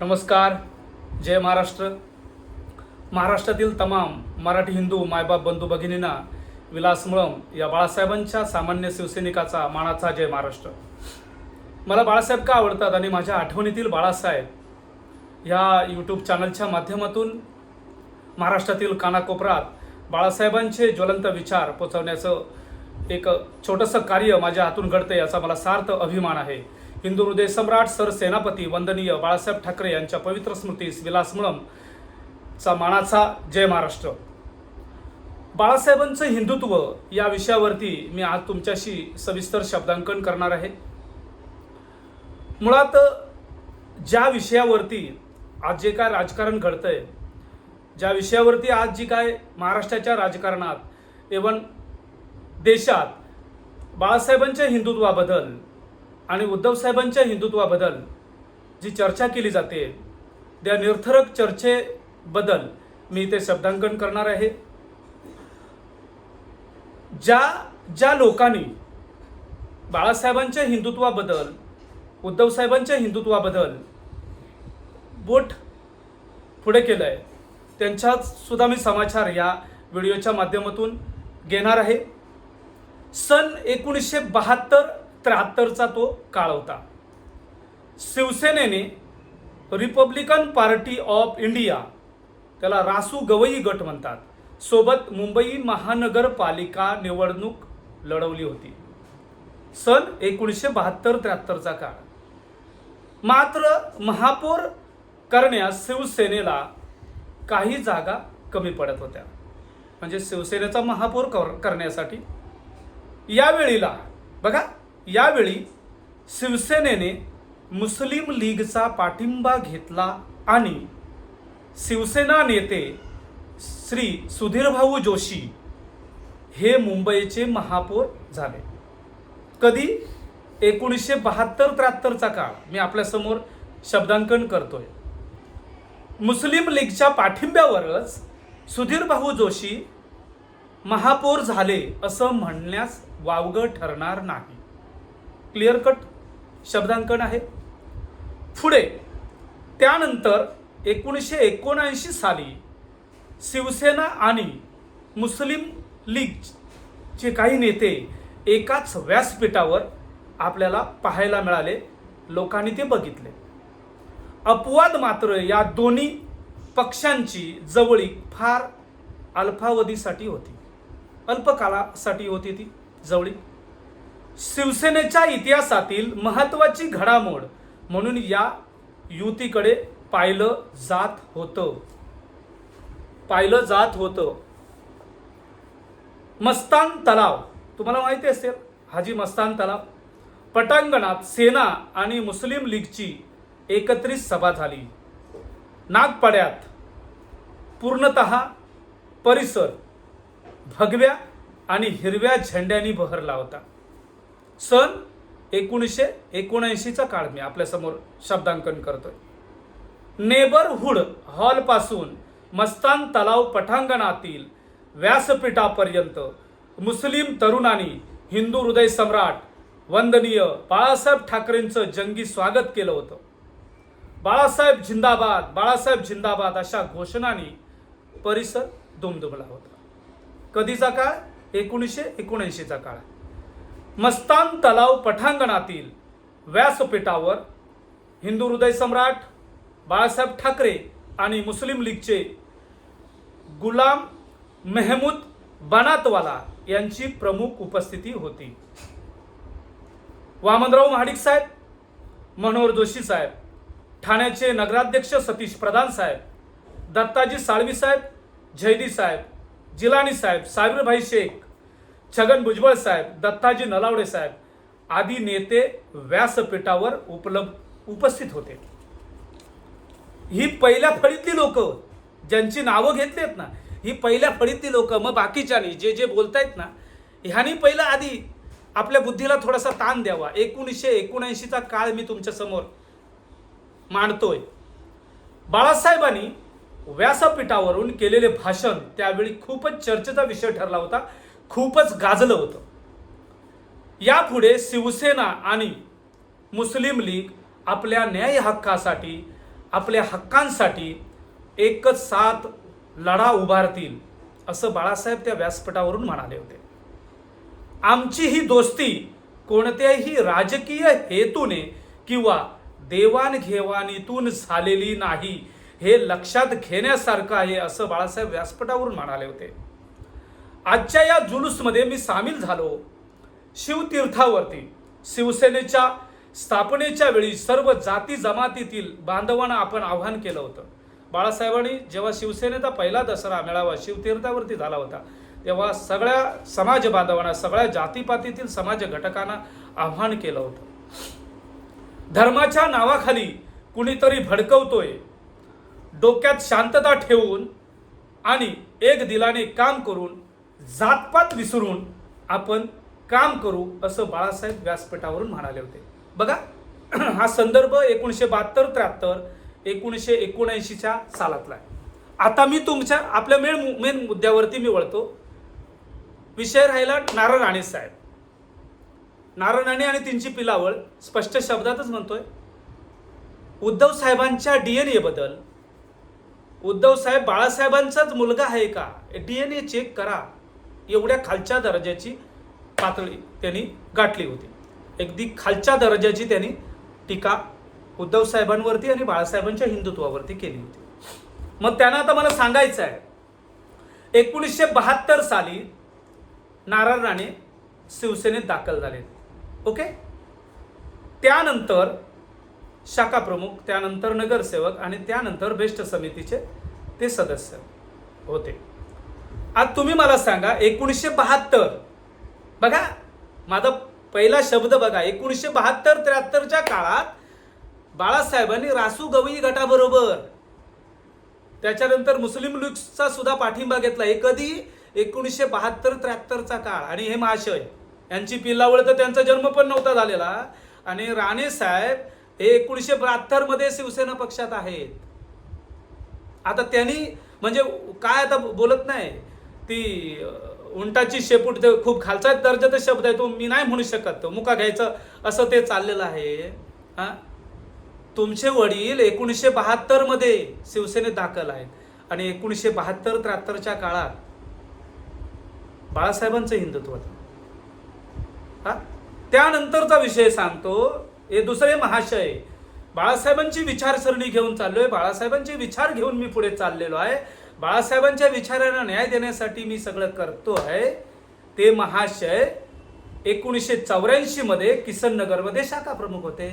नमस्कार. जय महाराष्ट्र. महाराष्ट्रातील तमाम मराठी हिंदू मायबाप बंधू भगिनींना विलास मुळम या बाळासाहेबांच्या सामान्य शिवसैनिकाचा मानाचा जय महाराष्ट्र. मला बाळासाहेब का आवडतात आणि माझ्या आठवणीतील बाळासाहेब ह्या यूट्यूब चॅनलच्या माध्यमातून महाराष्ट्रातील कानाकोपऱ्यात बाळासाहेबांचे ज्वलंत विचार पोचवण्याचं एक छोटंसं कार्य माझ्या हातून घडतं याचा मला सार्थ अभिमान आहे. हिंदू हृदय सम्राट सर सेनापती वंदनीय बाळासाहेब ठाकरे यांच्या पवित्र स्मृतीस विलास चा मानाचा जय महाराष्ट्र. बाळासाहेबांचं हिंदुत्व या विषयावरती मी आज तुमच्याशी सविस्तर शब्दांकन करणार आहे. मुळात ज्या विषयावरती आज जे काय राजकारण घडतंय ज्या विषयावरती आज जी काय महाराष्ट्राच्या राजकारणात एवन देशात बाळासाहेबांच्या हिंदुत्वाबद्दल आणि उद्धव साहेबांच्या हिंदुत्वाबद्दल जी चर्चा केली जाते त्या निर्थरक चर्चेबद्दल मी इथे शब्दांकन करणार आहे. ज्या ज्या लोकांनी बाळासाहेबांच्या हिंदुत्वाबद्दल उद्धव साहेबांच्या हिंदुत्वाबद्दल बोट पुढे केलं आहे त्यांच्यात सुद्धा मी समाचार या व्हिडिओच्या माध्यमातून घेणार आहे. सन एकोणीसशे बहात्तर त्र्याहत्तरचा तो काळ होता. शिवसेनेने रिपब्लिकन पार्टी ऑफ इंडिया त्याला रासू गवई गट म्हणतात. सोबत मुंबई महानगरपालिका निवडणूक लढवली होती. सन एकोणीसशे बहात्तर त्र्याहत्तरचा काळ. मात्र महापौर करण्यास शिवसेनेला काही जागा कमी पडत होत्या. म्हणजे शिवसेनेचा महापौर कर- करण्यासाठी. यावेळीला बघा यावेळी शिवसेनेने मुस्लिम लीगचा पाठिंबा घेतला आणि शिवसेना नेते श्री सुधीरभाऊ जोशी हे मुंबईचे महापौर झाले. कधी? एकोणीसशे बहात्तर त्र्याहत्तरचा काळ. मी आपल्यासमोर शब्दांकन करतोय. मुस्लिम लीगच्या पाठिंब्यावरच सुधीरभाऊ जोशी महापौर झाले असं म्हणण्यास वावगं ठरणार नाही. क्लिअर कट शब्दांकन आहे. पुढे त्यानंतर एकोणीसशे एकोणऐंशी साली शिवसेना आणि मुस्लिम लीगचे काही नेते एकाच व्यासपीठावर आपल्याला पाहायला मिळाले लोकांनी ते बघितले. अपवाद मात्र या दोन्ही पक्षांची जवळीक फार अल्पावधीसाठी होती. अल्पकालासाठी होती ती जवळीक. शिवसेनेच्या इतिहासातील महत्वाची घडामोड म्हणून या युतीकडे पाहिलं जात होतं. पाहिलं जात होतं. मस्तान तलाव. तुम्हाला माहिती असेल हाजी मस्तान तलाव. पटांगणात सेना आणि मुस्लिम लीगची एकत्रित सभा झाली. नागपाड्यात पूर्णत परिसर भगव्या आणि हिरव्या झेंड्यांनी बहरला होता. सन एकोणीसशे एकोणऐंशीचा काळ मी आपल्यासमोर शब्दांकन करतोय. नेबरहूड हॉलपासून मस्तान तलाव पठांगणातील व्यासपीठापर्यंत मुस्लिम तरुणांनी हिंदू हृदय सम्राट वंदनीय बाळासाहेब ठाकरेंचं जंगी स्वागत केलं होतं. बाळासाहेब झिंदाबाद बाळासाहेब झिंदाबाद अशा घोषणांनी परिसर दुमदुमला होता. कधीचा काळ? एकोणीसशे एकोणऐंशीचा काळ. मस्तान तलाव पठांगणातील व्यासपीठावर हिंदू हृदय सम्राट बाळासाहेब ठाकरे आणि मुस्लिम लीगचे गुलाम मेहमूद बनातवाला यांची प्रमुख उपस्थिती होती. वामनराव महाडिक साहेब मनोहर जोशी साहेब ठाण्याचे नगराध्यक्ष सतीश प्रधान साहेब दत्ताजी साळवी साहेब जयदी साहेब जिलानी साहेब साबिरभाई शेख छगन भुजबळ साहेब दत्ताजी नलावडे साहेब आदी नेते व्यासपीठावर उपलब्ध उपस्थित होते. ही पहिल्या फळीतली लोक ज्यांची नावं घेतलीत ना ही पहिल्या फळीतली लोक मग बाकीच्यानी जे जे बोलतायत ना ह्यांनी पहिलं आधी आपल्या बुद्धीला थोडासा ताण द्यावा. एकोणीसशे एकोणऐंशीचा काळ मी तुमच्यासमोर मांडतोय. बाळासाहेबांनी व्यासपीठावरून केलेले भाषण त्यावेळी खूपच चर्चेचा विषय ठरला होता. खूपच गाजलं होतं. यापुढे शिवसेना आणि मुस्लिम लीग आपल्या न्याय हक्कासाठी आपल्या हक्कांसाठी एकच साथ लढा उभारतील असं बाळासाहेब त्या व्यासपीठावरून म्हणाले होते. आमची ही दोस्ती कोणत्याही राजकीय हेतूने किंवा देवाणघेवाणीतून झालेली नाही हे लक्षात घेण्यासारखं आहे असं बाळासाहेब व्यासपीठावरून म्हणाले होते. आजच्या या जुलूसमध्ये मी सामील झालो. शिवतीर्थावरती शिवसेनेच्या स्थापनेच्या वेळी सर्व जाती जमातीतील बांधवांना आपण आव्हान केलं होतं. बाळासाहेबांनी जेव्हा शिवसेनेचा पहिला दसरा मेळावा शिवतीर्थावरती झाला होता तेव्हा सगळ्या समाज बांधवांना सगळ्या जातीपातीतील समाज घटकांना आव्हान केलं होतं. धर्माच्या नावाखाली कुणीतरी भडकवतोय डोक्यात शांतता ठेवून आणि एक दिलाने काम करून जातपात विसरून आपण काम करू असं बाळासाहेब व्यासपीठावरून म्हणाले होते. बघा हा संदर्भ एकोणीसशे बहात्तर त्र्याहत्तर एकोणीसशे एकोणऐंशीच्या सालातला आहे. आता मी तुमच्या आपल्या मेन मेन मुद्द्यावरती मी वळतो. विषय राहिला नारायण राणे साहेब. नारायण राणे आणि त्यांची पिलावळ स्पष्ट शब्दातच म्हणतोय. उद्धव साहेबांच्या डीएनए बद्दल. उद्धव साहेब बाळासाहेबांचाच मुलगा आहे का? डीएनए चेक करा. एवढ्या खालच्या दर्जाची पातळी त्यांनी गाठली होती. अगदी खालच्या दर्जाची त्यांनी टीका उद्धव साहेबांवरती आणि बाळासाहेबांच्या हिंदुत्वावरती केली होती. मग त्यांना आता मला सांगायचं आहे एकोणीसशे बहात्तर साली नारायण राणे शिवसेनेत दाखल झाले. ओके? त्यानंतर शाखा प्रमुख त्यानंतर नगरसेवक आणि त्यानंतर बेस्ट समितीचे ते सदस्य होते. आज तुम्ही मला सांगा एकोणीसशे बहात्तर. बघा माझा पहिला शब्द बघा एकोणीसशे बहात्तर त्र्याहत्तरच्या काळात बाळासाहेबांनी रासू गवई गटाबरोबर त्याच्यानंतर मुस्लिम लीगचा सुद्धा पाठिंबा घेतला. हे कधी? एकोणीसशे बहात्तर त्र्याहत्तरचा काळ. आणि हे महाशय यांची पिल्लावळ तर त्यांचा जन्म पण नव्हता झालेला. आणि राणे साहेब हे एकोणीसशे बहात्तरमध्ये शिवसेना पक्षात आहेत. आता त्यांनी म्हणजे काय आता बोलत नाही. ती उंटाची शेपूट ते खूप खालचा दर्जाचा शब्द आहे तो मी नाही म्हणू शकत. तो मुका घ्यायचं असं ते चाललेलं आहे. हां? तुमचे वडील एकोणीसशे बहात्तरमध्ये शिवसेनेत दाखल आहेत. आणि एकोणीसशे बहात्तर त्र्याहत्तरच्या काळात बाळासाहेबांचं हिंदुत्व हा? त्यानंतरचा विषय सांगतो हे दुसरे महाशय. बाळासाहेबांची विचारसरणी घेऊन चाललोय. बाळासाहेबांचे विचार घेऊन मी पुढे चाललेलो आहे. बाळासाहेबांच्या विचारांना न्याय देण्यासाठी मी सगळं करतो आहे. ते महाशय एकोणीसशे चौऱ्याऐंशीमध्ये किसन नगरमध्ये शाखा प्रमुख होते.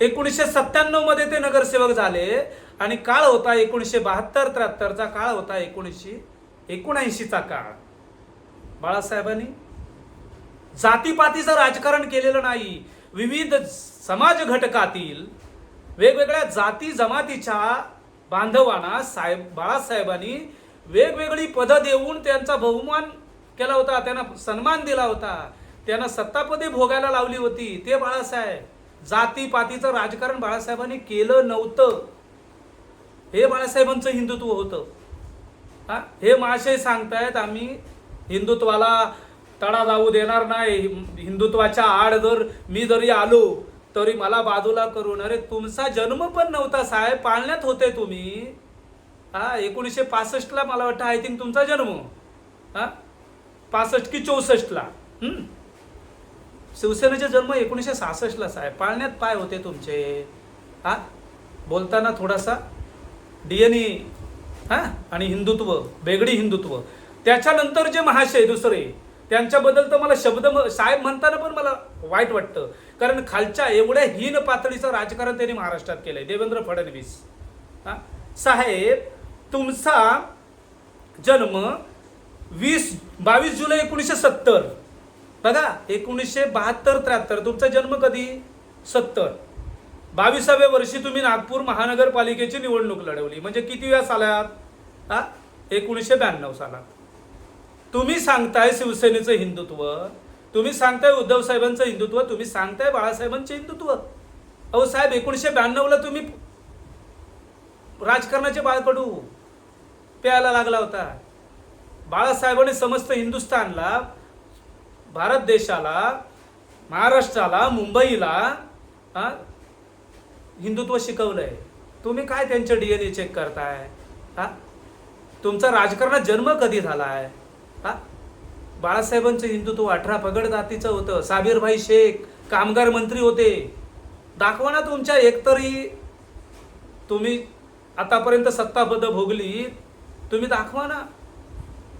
एकोणीसशे सत्त्याण्णवमध्ये ते नगरसेवक झाले आणि काळ होता एकोणीसशे बहात्तर त्र्याहत्तरचा काळ होता एकोणीसशे एकोणऐंशीचा काळ. बाळासाहेबांनी जातीपातीचं राजकारण केलेलं नाही. विविध समाज घटकातील वेगवेगळ्या जाती जमातीच्या बांधवांना साहेब बाळासाहेबांनी वेगवेगळी पदं देऊन त्यांचा बहुमान केला होता त्यांना सन्मान दिला होता. त्यांना सत्तापदे भोगायला लावली होती. ते बाळासाहेब जातीपातीचं राजकारण बाळासाहेबांनी केलं नव्हतं. हे बाळासाहेबांचं हिंदुत्व होतं. हा? हे महाशय सांगतायत आम्ही हिंदुत्वाला तडा जाऊ देणार नाही. हिंदुत्वाच्या आड जर मी जरी आलो तरी मला बाजूला करून अरे तुमचा जन्म पण नव्हता साहेब पाळण्यात होते तुम्ही. हा एकोणीसशे पासष्टला मला वाटतं आय थिंक तुमचा जन्म. हा पासष्ट की चौसष्टला शिवसेनेचा जन्म एकोणीसशे सहासष्टला साहेब. पाळण्यात पाय होते तुमचे. हा बोलताना थोडासा डी एन ई हा आणि हिंदुत्व वेगळी हिंदुत्व. त्याच्यानंतर जे महाशय दुसरे त्यांच्याबद्दल तर मला शब्द साहेब म्हणताना पण मला वाईट वाटतं. कारण खालच्या एवढ्या हीन पातळीचं राजकारण त्यांनी महाराष्ट्रात केलंय. देवेंद्र फडणवीस. हा? साहेब तुमचा जन्म वीस बावीस जुलै एकोणीसशे सत्तर. बघा एकोणीसशे बहात्तर त्र्याहत्तर. तुमचा जन्म कधी? सत्तर. बावीसाव्या वर्षी तुम्ही नागपूर महानगरपालिकेची निवडणूक लढवली. म्हणजे किती वेळा सालात? हा? एकोणीसशे ब्याण्णव सालात. तुम्ही सांगताय शिवसेनेचं हिंदुत्व तुम्ही सांगताय उद्धव साहेबांचं हिंदुत्व तुम्ही सांगताय बाळासाहेबांचे हिंदुत्व. अहो साहेब एकोणीसशे ब्याण्णवला तुम्ही राजकारणाचे बाळ पडू प्यायला लागला होता. बाळासाहेबांनी समस्त हिंदुस्थानला भारत देशाला महाराष्ट्राला मुंबईला हा, हिंदुत्व शिकवलंय. तुम्ही काय त्यांचे डी एन ए चेक करताय? हा? तुमचा राजकारणात जन्म कधी झाला आहे बाळासाहेबांचं हिंदुत्व अठरा पगड जातीचं होतं. साबीरभाई शेख कामगार मंत्री होते. दाखवा ना तुमच्या एकतरी तुम्ही आतापर्यंत सत्तापद भोगली तुम्ही दाखवा ना.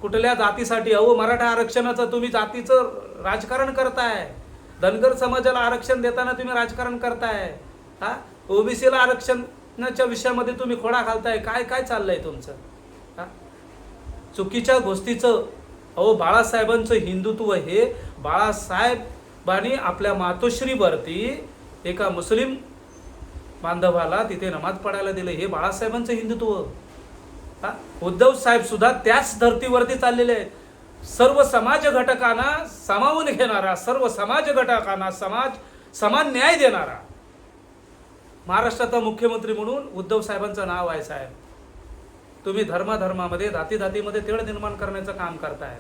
कुठल्या जातीसाठी? अहो मराठा आरक्षणाचं तुम्ही जातीचं राजकारण करताय. धनगर समाजाला आरक्षण देताना तुम्ही राजकारण करताय. हा? ओबीसीला आरक्षणाच्या विषयामध्ये तुम्ही खोडा घालताय. काय काय चाललंय तुमचं? हा? चुकीच्या गोष्टीचं अहो बाळासाहेबांचं हिंदुत्व हे बाळासाहेबांनी आपल्या मातोश्रीवरती एका मुस्लिम बांधवाला तिथे नमाज पडायला दिलं. हे बाळासाहेबांचं हिंदुत्व. हा? उद्धव साहेब सुद्धा त्याच धर्तीवरती चाललेले आहेत. सर्व समाज घटकांना सामावून घेणारा सर्व समाज घटकांना समाज समान न्याय देणारा महाराष्ट्राचा मुख्यमंत्री म्हणून उद्धव साहेबांचं नाव आहे साहेब. तुम्ही धर्माधर्मामध्ये जाती जातीमध्ये तेढ निर्माण करण्याचं काम करताय.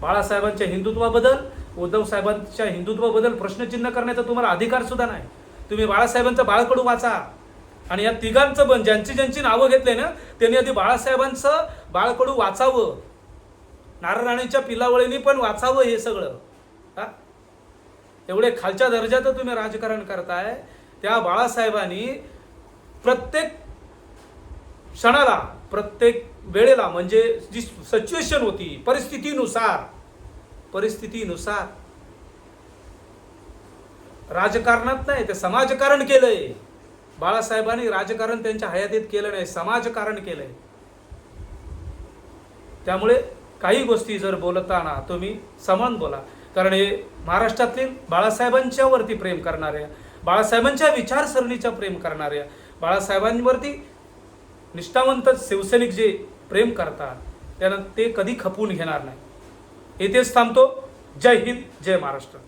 बाळासाहेबांच्या हिंदुत्वाबद्दल उद्धव साहेबांच्या हिंदुत्वाबद्दल प्रश्नचिन्ह करण्याचा तुम्हाला अधिकार सुद्धा नाही. तुम्ही बाळासाहेबांचं बाळकडू वाचा. आणि या तिघांचं पण ज्यांची ज्यांची नावं घेतले ना त्यांनी आधी बाळासाहेबांचं बाळकडू वाचावं. नारायणीच्या पिलावळीनी पण वाचावं हे सगळं. हा? एवढे खालच्या दर्जाचं तुम्ही राजकारण करताय. त्या बाळासाहेबांनी प्रत्येक क्षणाला प्रत्येक वेळेला म्हणजे जी सिच्युएशन होती परिस्थितीनुसार परिस्थितीनुसार. राजकारणात नाही ते समाजकारण केलंय. बाळासाहेबांनी राजकारण त्यांच्या हयातीत केलं नाही समाजकारण केलंय. त्यामुळे काही गोष्टी जर बोलताना तुम्ही समान बोला. कारण हे महाराष्ट्रातील बाळासाहेबांच्या वरती प्रेम करणाऱ्या बाळासाहेबांच्या विचारसरणीच्या प्रेम करणाऱ्या बाळासाहेबांवरती निष्ठावंत शिवसैनिक जे प्रेम करतात त्यांना ते कधी खपवून घेणार नाही. येथेच थांबतो. जय हिंद जय महाराष्ट्र.